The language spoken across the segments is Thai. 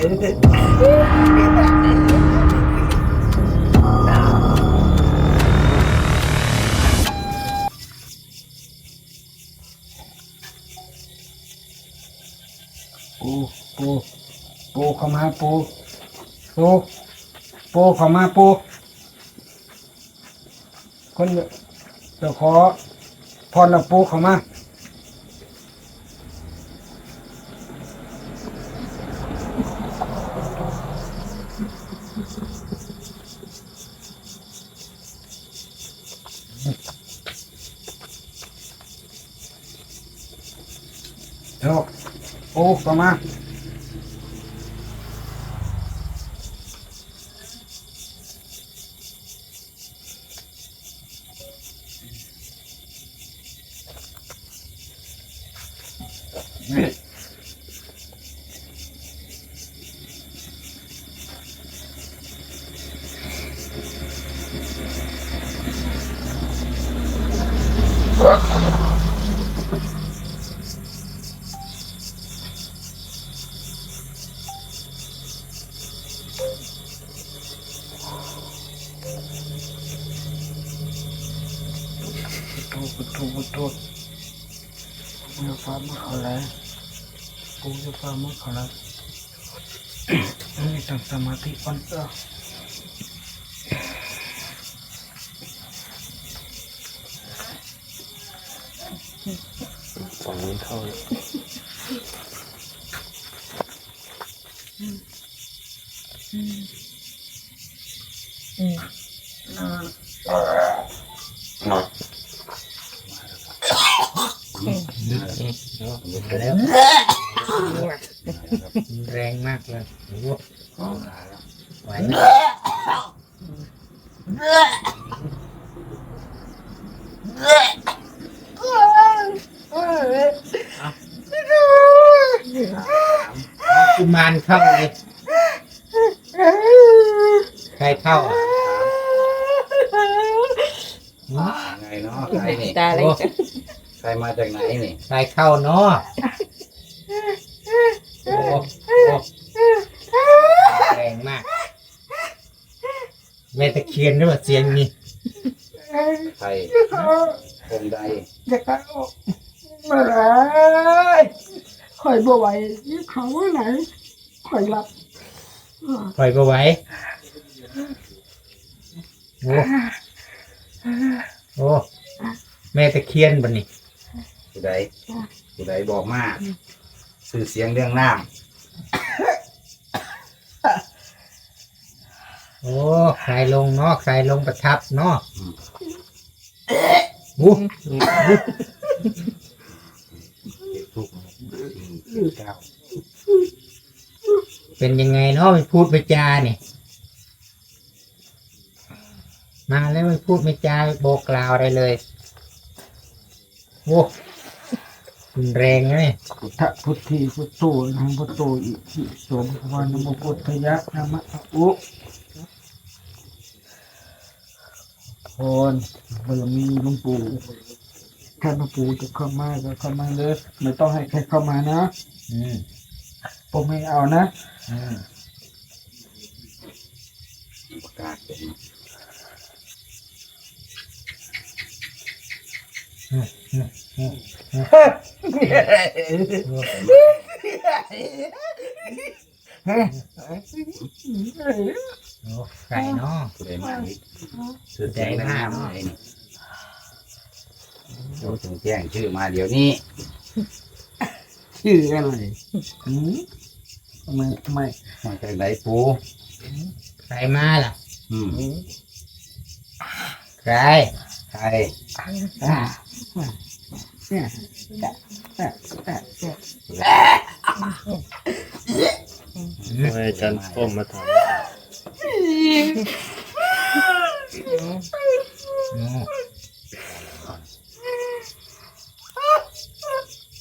ปูปูปูเข้ามาปูปูปูเข้ามาปูคนจะขอพรละปูเข้ามา โอ้ต่อมาณนี่ พุทโธพุทโธพุทโธปูจะฟ้ามาเขาแล้วปูจะฟ้ามาเขาแล้วนี่ตั้งสมาธิก่อนเออฝั่ งนู้นเข้าแล้วแรงมากเลยไหวไหมกุมารเข้าเลยใครเข้าอะไงเนาะใครนี่ตาอะไรโอ้ ใครมาจากไหนนี่ใครเข้าเนาะโอ้โอ้แรงมากแม่ตะเคียนหรือเปล่าเสียงนี้ใครองค์ใดจะเข้าเมื่อไหรคอยบ่ไหวยิบเขาไหนคอยรับปล่อยก็ไหว้โอ้โอ้แม่ตะเคียนบันนี่ ผู้ใดผู้ใดบอกมาสื่อเสียงเรื่องน้โอ้ใครลงเนาะใครลงประทับเนาะโอ้ำทุกสี่เก้าเป็นยังไงเนาะไม่พูดไม่จาเนี่ยมาแล้วไม่พูดไม่จาบอกกล่าวอะไรเลยโอ้รุน แรงนะเนี่ยพุทธพุทธีพุทโธนะพุทโธอิทิโสภะคะวะนะโมพุทธยะนะมะอุพรบารมีหลวงปู่ถ้าหลวงปู่จะเข้ามาก็เข้ามาเลยไม่ต้องให้ใครเข้ามานะอืมผมไม่เอานะอืมประกาศเป็น โอ้ไก่เนาะผู้ใดมาอีกสื่อเสียงเรื่องน้ำไหนนี่โอ้ถึงแจ้งชื่อมาเดี๋ยวนี้ชื่ออะไรหืมทำไมทำไมมาจากไหนปูใครมาล่ะอืมใครใครอ่าเนี่ย แตะแตะแตะแตะให้อาจารย์ป้อมมาถามโอ้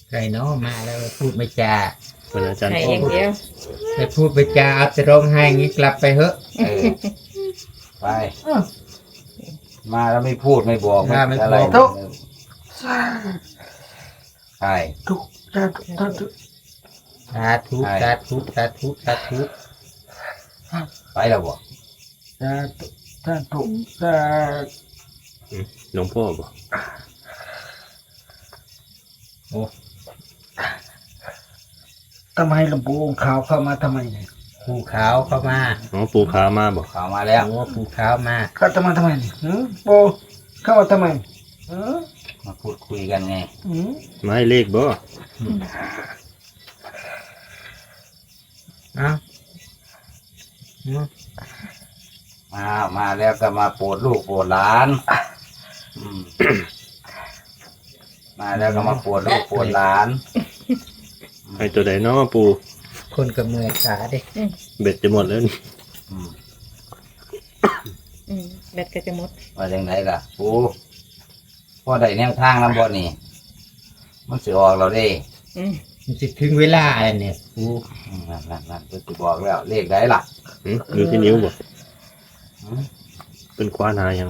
ใครเนาะมาแล้วไม่พูดไม่จาเป็นอาจารย์ให้ป้ออมย่างเดียวไม่พูดไม่จาเอาแต่ร้องไห้อย่างงี้กลับไปเถอะ เออไป มาแล้วไม่พูดไม่บอกมาไม่อะไรบอก ใช่ทุกถ้าถ้าสาธุสาธุสาธุสาธุไปแล้วบ่สาธุสาธุสาหลวงพ่อบอกทำไมหลวงปู่องค์ขาวเข้ามาทำไมเนี่ยภูเขาเข้ามาอ๋อปูขามาบอกข่าวมาแล้วโอ้ภูเขามาเข้าทำไมทำไมเนี่ยหือปู่เข้ามาทำไมหือมา พูดคุยกันไงหือมาให้เลขบ่เอ้าอืมมามาแล้วก็มาโปรดลูกโปรดหลานอืมมาแล้วก็มาโปรดลูกโปรดหลานให้ตัวใดเนาะปูคนกับมือขาเด้เบ็ดจะหมดแล้วนี่อืมอืมแบตก็จะหมด ว่าจังไดล่ะปู พ่อได้แนวทางนำบ่นี่ มันสิออกเราเด้อืมมันจะถึงเวลาแล้วเนี่ยภูอืมนั่นนั่นนั่นเพิ่นสิบอกแล้ว เลขได้ล่ะหึดูที่นิ้วบ่อืมเป็นควานหายัง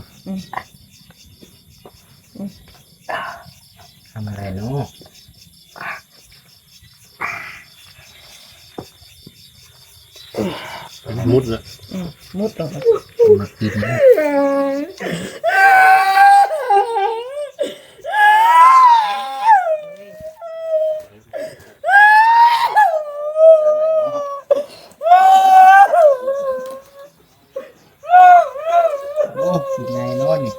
ทำอะไรเนาะมุดละอืมมุดลงไปมากินนะโอ้สิไงเนาะนี่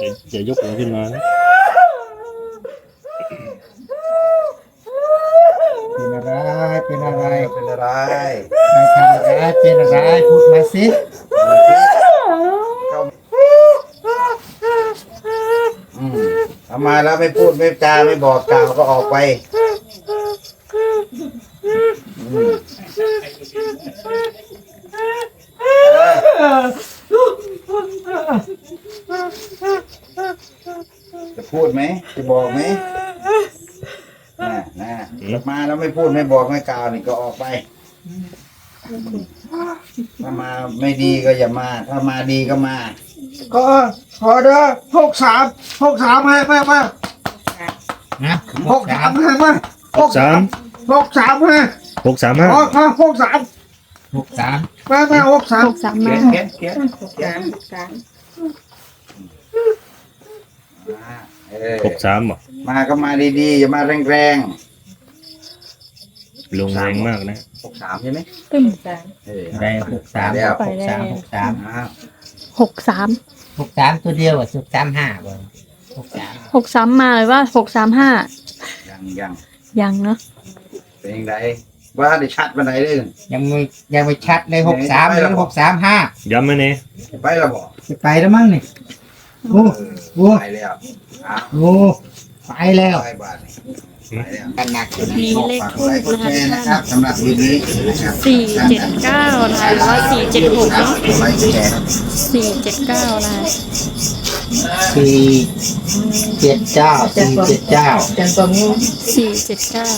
อย่าอย่ายกหัวขึ้นมานะเป็นอะไรเป็นอะไรเป็นอะไรใครทำอะไรเป็นอะไรพูดมาสิอืมทำไมแล้วไม่พูดไม่จาไม่บอกกล่าวก็ออกไปอืม จะพูดไหม จะบอกไหมน่ะนะถ้ามาแล้วไม่พูดไม่บอกไม่กล่าวนี่ก็ออกไป ถ้ามาไม่ดีก็อย่ามา ถ้ามาดีก็มา ก็ขอเด้อหกสามหกสามให้มามานะหกสามให้มาหกสามหกสามให้หกสามห้าอ๋อมาหกสาม หกสามมามาหกสามหกสามเขีมายนเขียนเขียนหกสามหกสามมาเออหกสามบอกมาก็มาดีๆอย่ามาแรงลงแรงมากนะๆหกสามใช่ไหมตึ้มสามเออได้หกสามแล้วหกสามหกสามอ้าวหกสามหกสามตัวเดียวอะหกสามห้าบ่หกสามหกสามมาเลยว่าหกสามห้ายังยังยังเนาะเป็นยังไง ว่าได้ชัดวันไหนเลยยังไม่ยังไม่ชัดเลยหกสามไปหรืแล้วอหกสามห้าย้ำไหมเนี่ยไปแล้วบอกจะไปแล้วมั้งนี่โอ้เออโอ้ไปแล้วอ้าวโอ้ไปแล้ว ไปบ้านนี่ไปแล้วกันหนักมีเลขฝากทูไลบค์กดนะแชคะร์นะครับสำหรับวันนี้นะครับสี่เจ็ดเก้านะคะหรือว่าสี่เจ็ดหกเนาะกดไลค์กดแชร์สี่เจ็ดเก้านะคะสี่เจ็ดเก้าสี่เจ็ดเก้าจันทร์ตัวงูสี่เจ็ดเก้า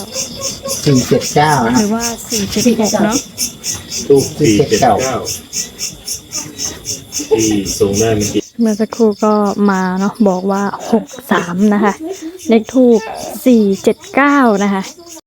สี่เจ็ดเก้าหนะรือว่าสี่เจ็ดหกเนาะถูกสี่สี่เจ็ดเจ็ดเก้าเก้าที่ส่งได้เมื่อกี้ เมื่อสักครู่ก็มาเนาะบอกว่าหกสามนะคะ เลขทูบสี่เจ็ดเก้านะคะ